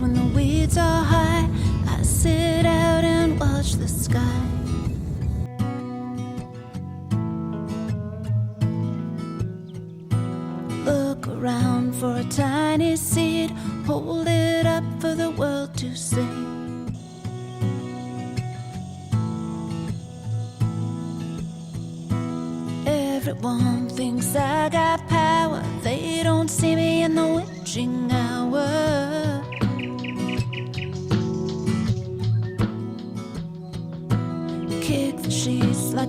when the weeds are high, I sit out and watch the sky.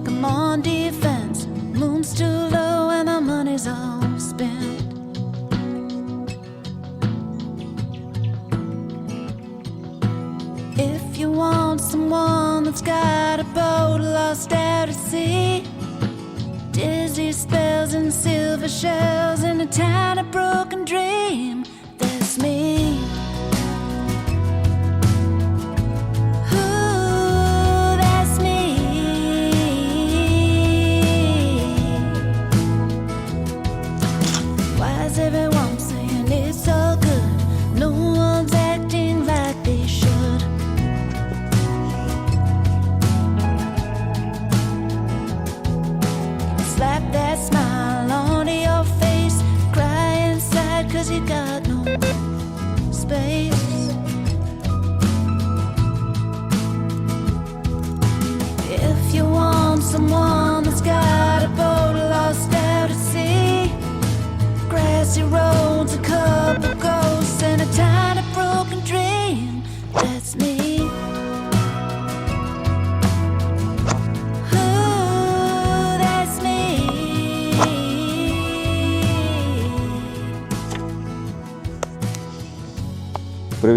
Like I'm on defense. Moon's too low and my money's all spent. If you want someone that's got a boat lost out at sea, dizzy spells and silver shells in a tiny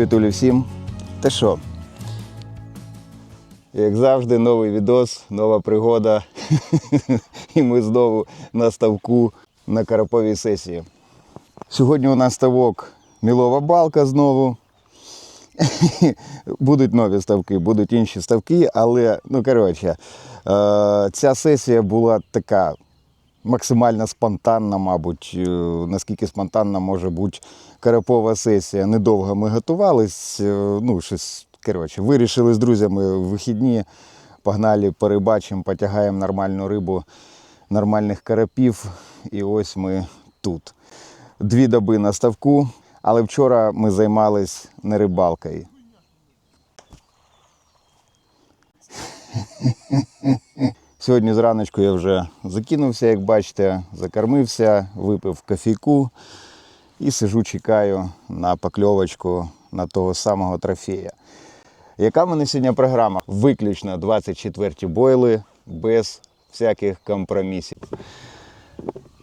Привіт Улі всім. Та що? Як завжди, новий відос, нова пригода. І ми знову на ставку на караповій сесії. Сьогодні у нас ставок мілова балка знову. Будуть нові ставки, будуть інші ставки, але ну коротше, е, ця сесія була така максимально спонтанна, мабуть, е, наскільки спонтанна може бути карапова сесія. Недовго ми готувались. е, Ну, щось, коротше, вирішили з друзями вихідні, погнали, перебачимо, потягаємо нормальну рибу, нормальних карапів. І ось ми тут. Дві доби на ставку, але вчора ми займались не рибалкою. Сьогодні зраночку я вже закинувся, як бачите, закормився, випив кофійку і сижу, чекаю на покльовочку на того самого трофея. Яка в мене сьогодні програма? Виключно 24 бойли без всяких компромісів.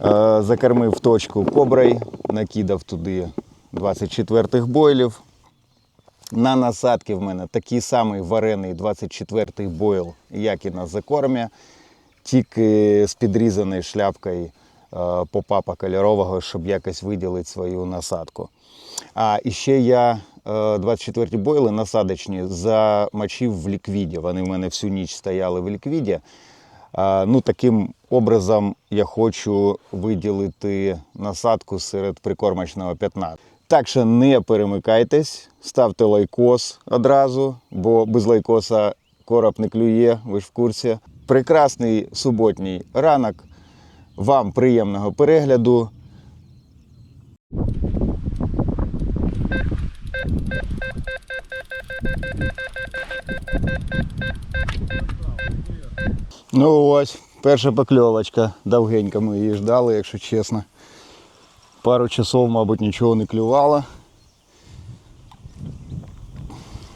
Е, Закормив точку коброй, накидав туди 24 бойлів. На насадки в мене такий самий варений 24-й бойл, як і на закормі, тільки з підрізаною шляпкою попапа кольорового, щоб якось виділити свою насадку. А ще я е, 24-ті бойли насадочні замочив в ліквіді. Вони в мене всю ніч стояли в ліквіді. Ну, таким образом я хочу виділити насадку серед прикормочного п'ятна. Так що не перемикайтесь, ставте лайкос одразу, бо без лайкоса короб не клює, ви ж в курсі. Прекрасний суботній ранок. Вам приємного перегляду. Ну ось, перша покльовочка. Довгенько ми її ждали, якщо чесно. Пару часов, мабуть, нічого не клювало.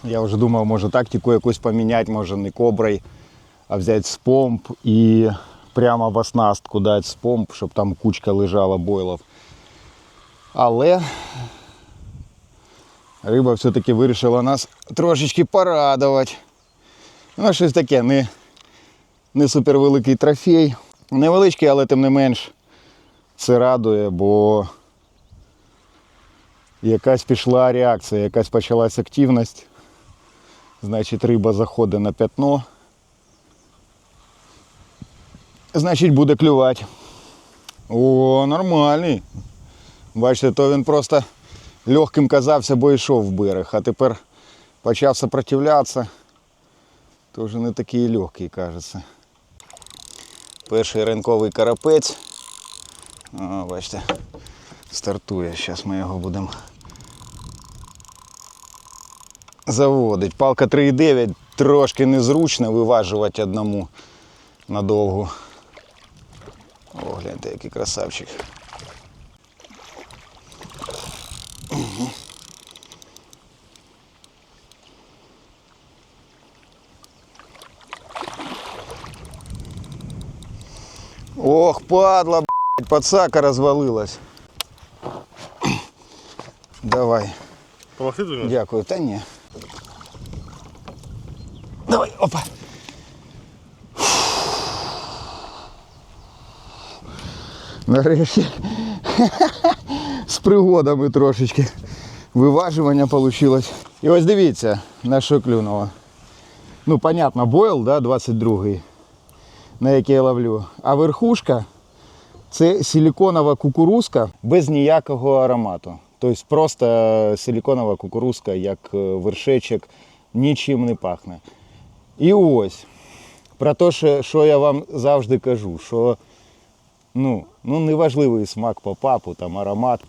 Я вже думав, може тактику якусь поміняти, може не коброй, а взяти спомп і прямо в оснастку дати спомп, щоб там кучка лежала бойлов. Але риба все-таки вирішила нас трошечки порадувати. Ну, щось таке, не, не супервеликий трофей. Невеличкий, але тим не менш це радує, бо якась пішла реакція, якась почалась активність. Значить, риба заходить на п'ятно. Значить, буде клювати. О, нормальний. Бачите, то він просто легким казався, бо йшов в берег, а тепер почав сопротивлятися. То вже не такий легкий, кажеться. Перший ранковий карапець. О, бачите, стартує. Зараз ми його будемо заводить. Палка 3,9 трошки незручно виважувати одному надовго. О, гляньте, який красавчик. Ох, падла, блядь, подсака розвалилась. Давай. Помогти? Дякую, та ні. Давай, опа. Нарешті. З пригодами трошечки. Виважування вийшло. І ось дивіться, на що клюнуло. Ну, понятно, бойл, да, 22-й, на який я ловлю. А верхушка це силіконова кукурузка без ніякого аромату. Тобто просто силіконова кукурузка, як е, вершечок, нічим не пахне. І ось про те, що я вам завжди кажу, що ну, ну неважливий смак по папу, там аромат.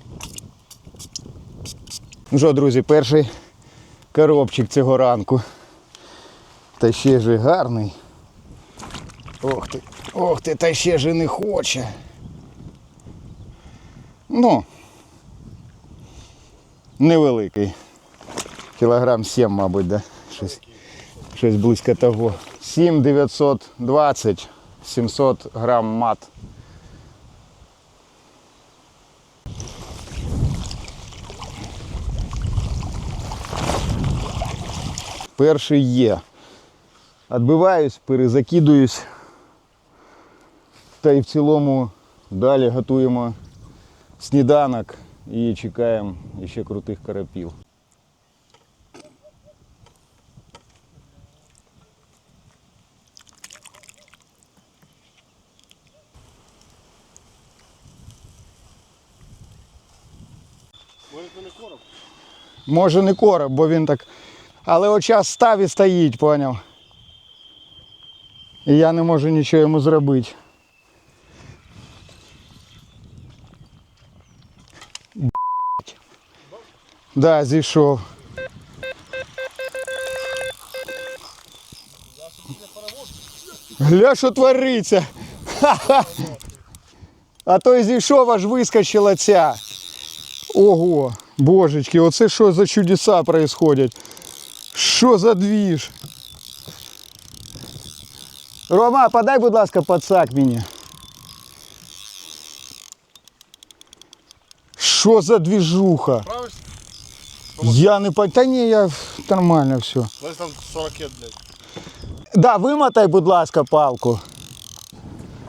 Ну що, друзі, перший коробчик цього ранку. Та ще ж гарний. Ох ти, ох ти, та ще ж не хоче. Ну, невеликий. Кілограм 7, мабуть, да? Щось, щось близько того. 7 920, 700 грам мат. Перший є. Відбиваюсь, перезакидуюсь. Та й в цілому далі готуємо сніданок і чекаємо ще крутих карапів. Може не короб, бо він так. Але от час став і стоїть, поняв. І я не можу нічого йому зробити. Б***ь. Да, зійшов. Гля, що твориться. Ха-ха. А то й зійшов, аж вискочила ця. Ого, божечки, оце що за чудеса происходять? Що за двіж? Рома, подай, будь ласка, подсак мені. Що за двіжуха? Справишся? Я не по... Та ні, я нормально все. Десь там 40 блядь. Да, вимотай, будь ласка, палку.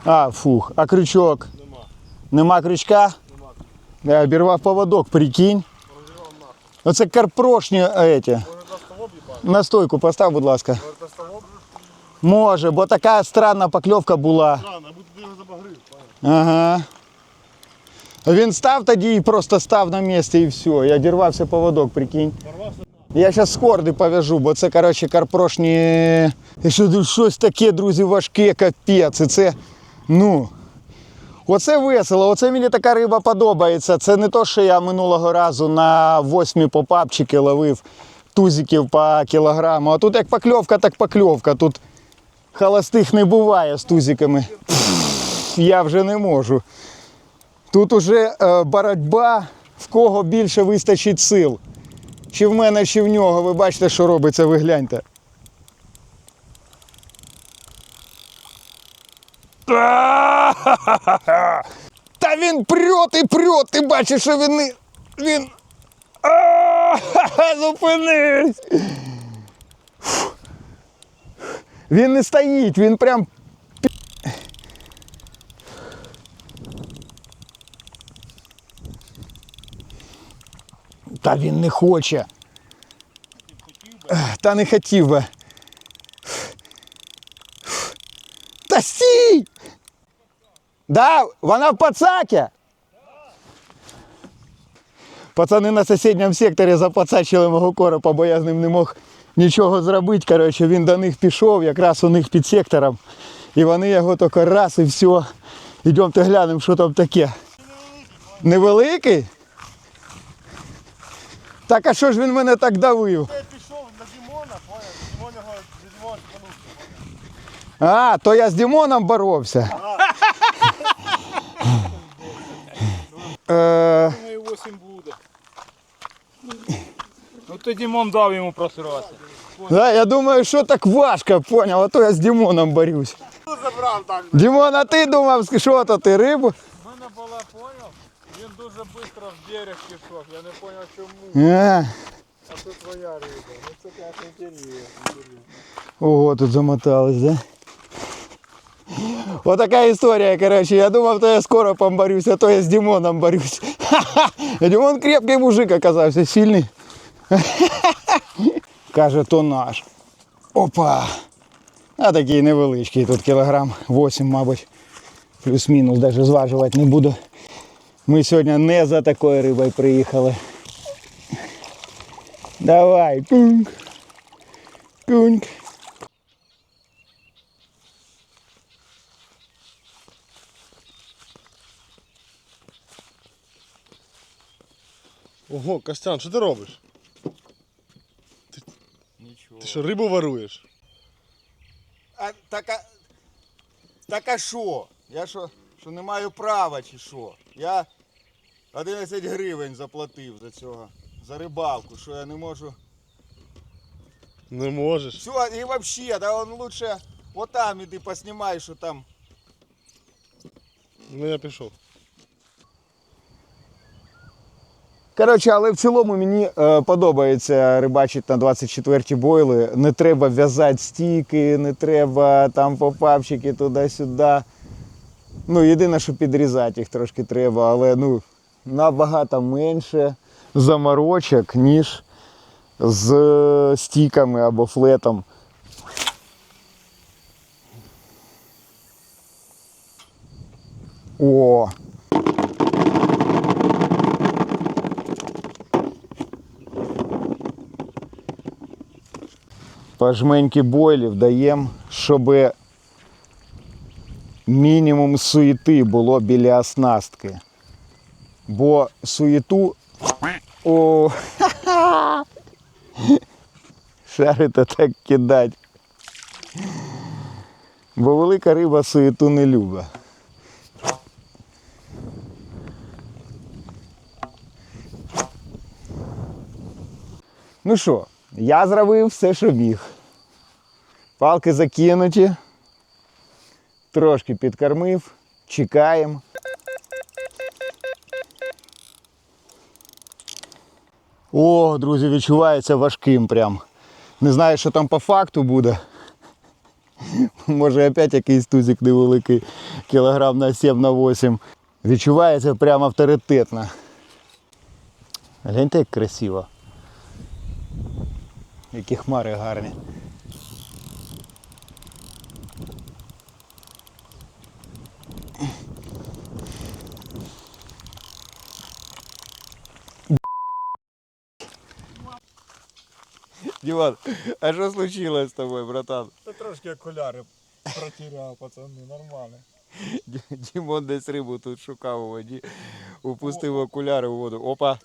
А, фух, а крючок? Нема. Нема крючка? Нема. Я обірвав поводок, прикинь. Розірвав нахуй. Оце карпрошні еті. На стойку постав, будь ласка. Може бо така странна покльовка була. Рано, будь ти його забагрив. Ага. Він став тоді і просто став на місці і все. Я дірвався поводок, прикинь. Я зараз скорди пов'яжу, бо це, коротше, карпрошні. Що- Щось таке, друзі, важке, капець. І це, ну. Оце весело, оце мені така риба подобається. Це не то, що я минулого разу на восьмі попапчики ловив тузиків по кілограму. А тут як покльовка, так покльовка. Тут холостих не буває з тузиками. Пф, Я вже не можу. Тут уже е, боротьба, в кого більше вистачить сил. Чи в мене, чи в нього. Ви бачите, що робиться, ви гляньте. Та він прет і прет, ти бачиш, що він. Він. Зупинись! Він не стоїть, він прям. Та він не хоче. Та не хотів би. Та стій! Да, вона в пацакі. Пацани на сусідньому секторі запацачили мого коропа, бо я з ним не мог нічого зробити. Коротше, він до них пішов, якраз у них під сектором. І вони його тільки раз і все. Йдемте глянемо, що там таке. Невеликий? Так а що ж він мене так давив? Я пішов на Дімона? Дімон його Дімон. А, то я з Дімоном боровся. Е, Ну і 8 буде. Ну тоді мом дав йому просирати. да, я думаю, що так важко, поняв, а то я з Дімоном борюсь. Ну, Забрав так. Дімон, а ти думав, що то ти рибу? У мене була поняв, він дуже швидко в берег пішов, я не зрозумів чому. А, А це твоя риба. Ну це конечно інтересно. ого, тут замотались, да? Отака історія, коротше. Я думав, то я з коропом борюсь, а то я з Дімоном борюсь. А Дімон крепкий мужик оказався, сильний. Каже, то наш. Опа! А такий невеличкий, тут кілограм 8, мабуть. Плюс-мінус, навіть зважувати не буду. Ми сьогодні не за такою рибою приїхали. Давай, куньк. Куньк. Ого, Костян, що ти робиш? Що, рибу воруєш? А так а, так а що? Я що, що не маю права чи що? Я 11 гривень заплатив за цього, за рибалку, що я не можу. Не можеш. Все, і взагалі, да он лучше вот там іди поснімай, що там. Ну я пішов. Коротше, але в цілому мені е, подобається рибачити на 24-ті бойли. Не треба в'язати стійки, не треба там попапчики туди-сюди. Ну, єдине, що підрізати їх трошки треба, але ну, набагато менше заморочок, ніж з стійками або флетом. О! По бойлів даємо, щоб мінімум суєти було біля оснастки. Бо суєту. О, шарите так кидать. Бо велика риба суєту не любить. Ну що, я зробив все, що міг. Палки закинуті. Трошки підкормив, чекаємо. О, друзі, відчувається важким прям. Не знаю, що там по факту буде. Може опять якийсь тузик невеликий, кілограм на 7 на 8. Відчувається прям авторитетно. Гляньте, як красиво. Які хмари гарні. Діван, а що случилось з тобою, братан? Та трошки окуляри протеряв, пацани, нормально. Дімон десь рибу тут шукав у воді, упустив окуляри у воду. Опа,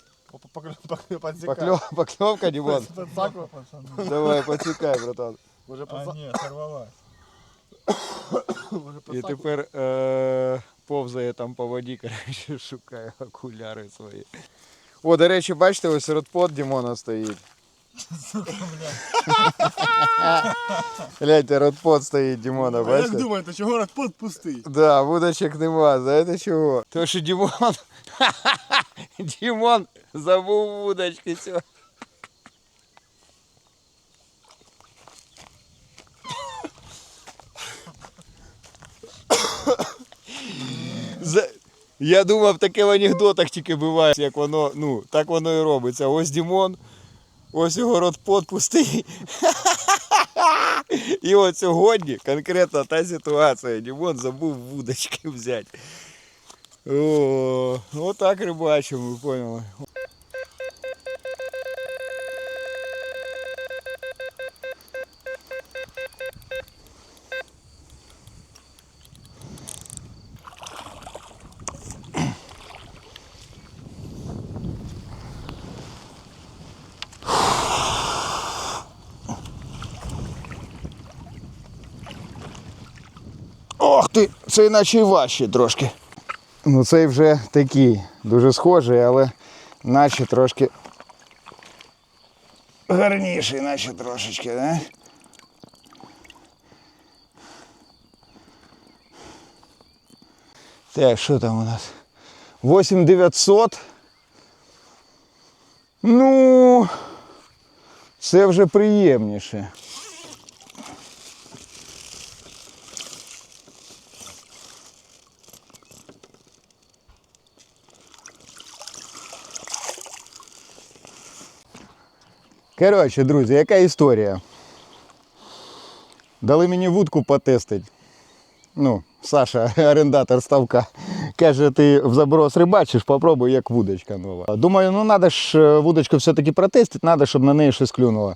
покльов, Димон? Подсакла. Давай, поцікай, братан. Може А ні, сорвалась. І тепер е- повзає там по воді, коротше, шукає окуляри свої. О, до речі, бачите, ось родпод Дімона стоїть. Гляньте, родпод стоїть Дімона, А як бачите? думаєте, чого радпот пустий? Да, вудочок нема, знаєте чого? Тому що Дімон. Дімон забув вудочки сьогодні. За... Я думав, таке в анекдотах тільки буває, як воно, ну, так воно і робиться. Ось Дімон, Ось його ротпот пустий. І от сьогодні конкретно та ситуація. Дімон забув вудочки взяти. О, отак рибачимо, ви поняли. Ох ти, це іначе і важче трошки. Ну цей вже такий, дуже схожий, але наче трошки гарніший, наче трошечки, да? Так, що там у нас? 8900. Ну, це вже приємніше. Коротше, друзі, яка історія? Дали мені вудку потестити. Ну, Саша, орендатор ставка, каже, ти в заброс рибачиш, попробуй, як вудочка нова. Думаю, ну треба ж е, вудочку все-таки протестити, треба, щоб на неї щось клюнуло.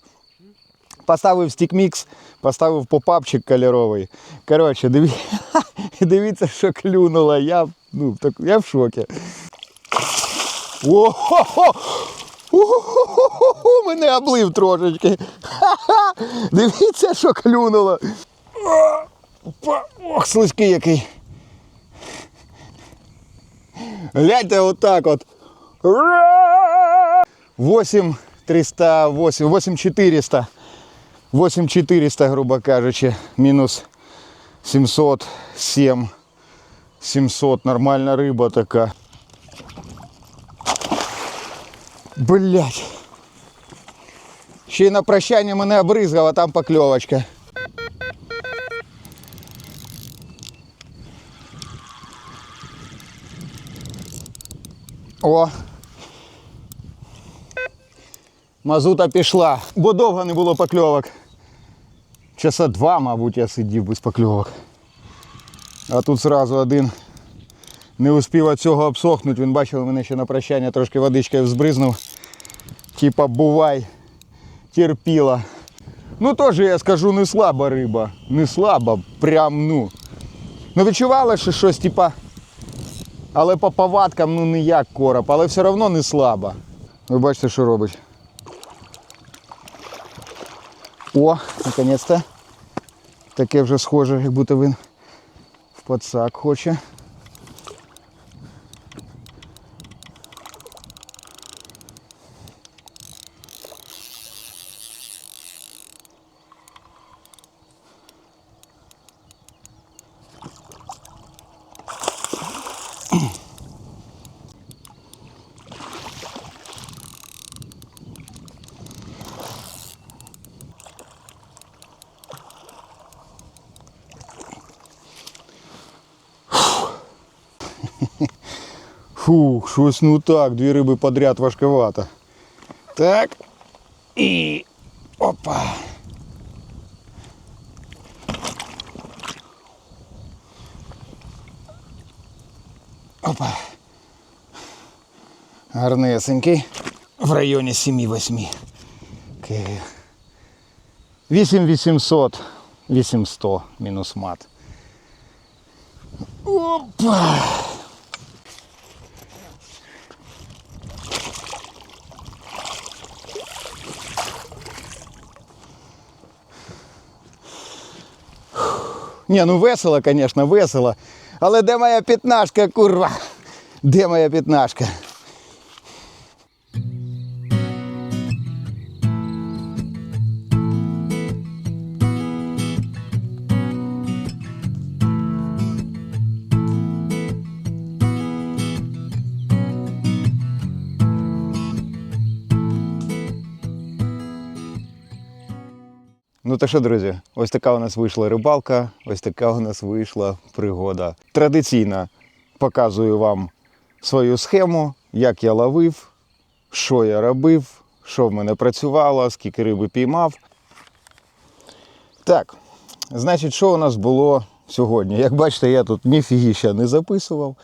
Поставив стікмікс, поставив попапчик кольоровий. Коротше, диві... дивіться, що клюнуло. Я, ну, так, я в шокі. О-хо-хо! У мене облив трошечки. Ха-ха! Дивіться, що клюнуло. Ох, слизький який. Гляньте отак от. 8 308, 8 400. 8 400, грубо кажучи, мінус 700, 7, 700, нормальна риба така. Блять. Ще й на прощання мене обризгав, а там покльовочка. О. Мазута пішла, бо довго не було покльовок. Часа два, мабуть, я сидів без покльовок. А тут зразу один не успів від цього обсохнути. Він бачив мене ще на прощання трошки водичкою взбризнув. Типа бувай, терпіла. Ну теж я скажу, не слаба риба. Не слаба, прям ну. Ну відчувала, що щось типа. Але по повадкам ну не як короб, але все одно не слаба. Ви бачите, що робить. О, наконець-то. Таке вже схоже, як будто він в подсак хоче. щось ну так, дві риби подряд важковато. Так. І. Опа. Опа. Гарнесенький. В районі 7-8. 8800. 800 мінус мат. Опа. Ні, ну весело, звісно, весело. Але де моя п'ятнашка, курва? Де моя п'ятнашка? Ну то що, друзі, ось така у нас вийшла рибалка, ось така у нас вийшла пригода. Традиційно показую вам свою схему, як я ловив, що я робив, що в мене працювало, скільки риби піймав. Так, значить, що у нас було сьогодні? Як бачите, я тут ніфігіща не записував.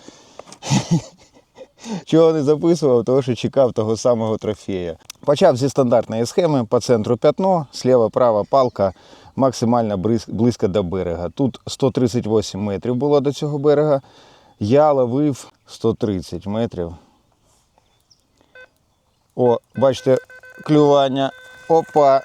Чого не записував, тому що чекав того самого трофея. Почав зі стандартної схеми по центру п'ятно, сліва права палка максимально близько до берега. Тут 138 метрів було до цього берега. Я ловив 130 метрів. О, бачите, клювання. Опа.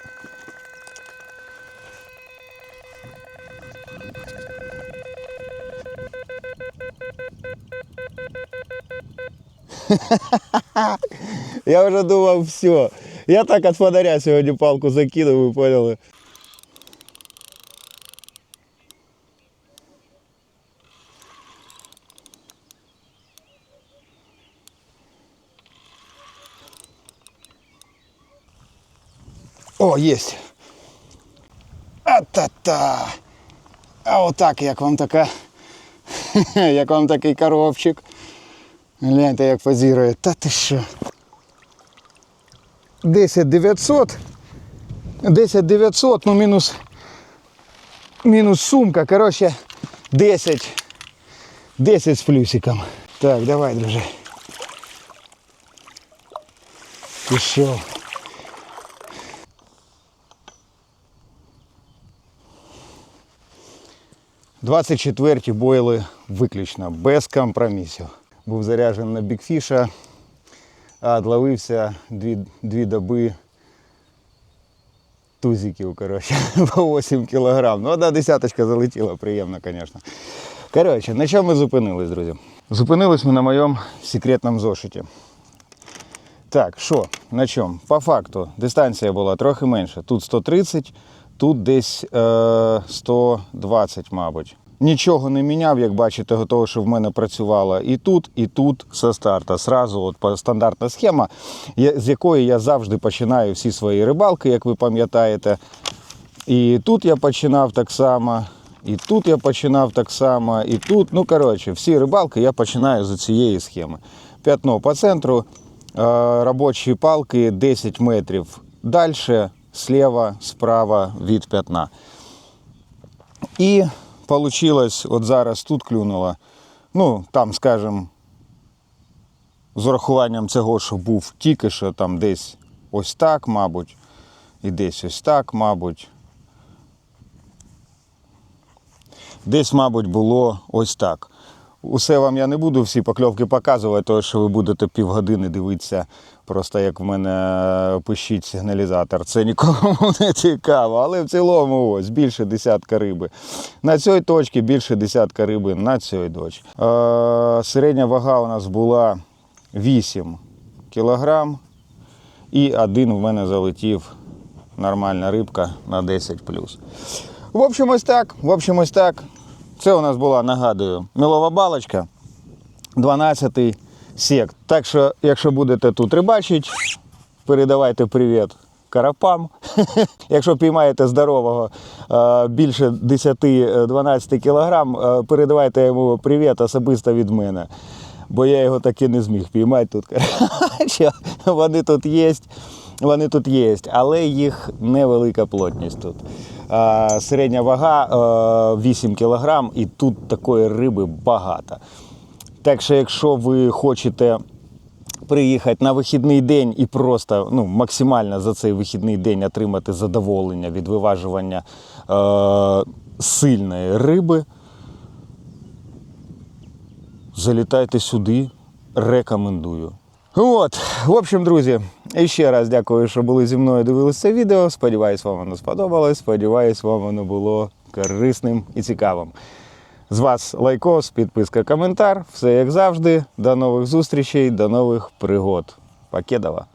Я вже думав, все. Я так від фонаря сьогодні палку закинув, ви поняли. О, єсть. А-та-та. А отак, як вам така. як вам такий коробчик. Гляньте, як позірує. Та ти що? 10 900. 10 900, ну мінус. Мінус сумка. Коротше, 10. 10 з плюсиком. Так, давай, друже. Пішов. Двадцять четверті бойли виключно, без компромісів. Був заряджений на бікфіша, а дловився дві, дві доби тузиків, коротше, по 8 кілограм. Ну, одна десяточка залетіла, приємно, звісно. Коротше, на чому ми зупинились, друзі? Зупинились ми на моєму секретному зошиті. Так, що, на чому? По факту, дистанція була трохи менша. Тут 130, тут десь е, 120, мабуть. Нічого не міняв, як бачите, того, що в мене працювало і тут, і тут со старта. Сразу от стандартна схема, з якої я завжди починаю всі свої рибалки, як ви пам'ятаєте. І тут я починав так само, і тут я починав так само, і тут. Ну, коротше, всі рибалки я починаю з цієї схеми. П'ятно по центру, е, робочі палки 10 метрів далі, слева, справа від п'ятна. І вийшло, от зараз тут клюнуло. Ну, там, скажімо, з урахуванням цього, що був тільки що там десь ось так, мабуть, і десь ось так, мабуть. Десь, мабуть, було ось так. Усе вам я не буду всі покльовки показувати, тому що ви будете півгодини дивитися, просто як в мене пищить сигналізатор. Це нікому не цікаво. Але в цілому ось більше десятка риби. На цій точці більше десятка риби на цій точці. Е, середня вага у нас була 8 кілограм. І один в мене залетів нормальна рибка на 10 В общем, ось так. В общем, ось так. Це у нас була, нагадую, мілова балочка, 12 сект. Так що, якщо будете тут рибачити, передавайте привіт карапам. Якщо піймаєте здорового е, більше 10-12 кілограм, е, передавайте йому привіт особисто від мене. Бо я його таки не зміг піймати тут. Вони тут є. Вони тут є, але їх невелика плотність тут. А, середня вага е, 8 кг, і тут такої риби багато. Так що, якщо ви хочете приїхати на вихідний день і просто ну, максимально за цей вихідний день отримати задоволення від виважування е, сильної риби, залітайте сюди, рекомендую. От, в общем, друзі, ще раз дякую, що були зі мною, дивилися це відео. Сподіваюсь, вам воно сподобалось. Сподіваюсь, вам воно було корисним і цікавим. З вас лайкос, підписка, коментар. Все як завжди. До нових зустрічей, до нових пригод. Покедова!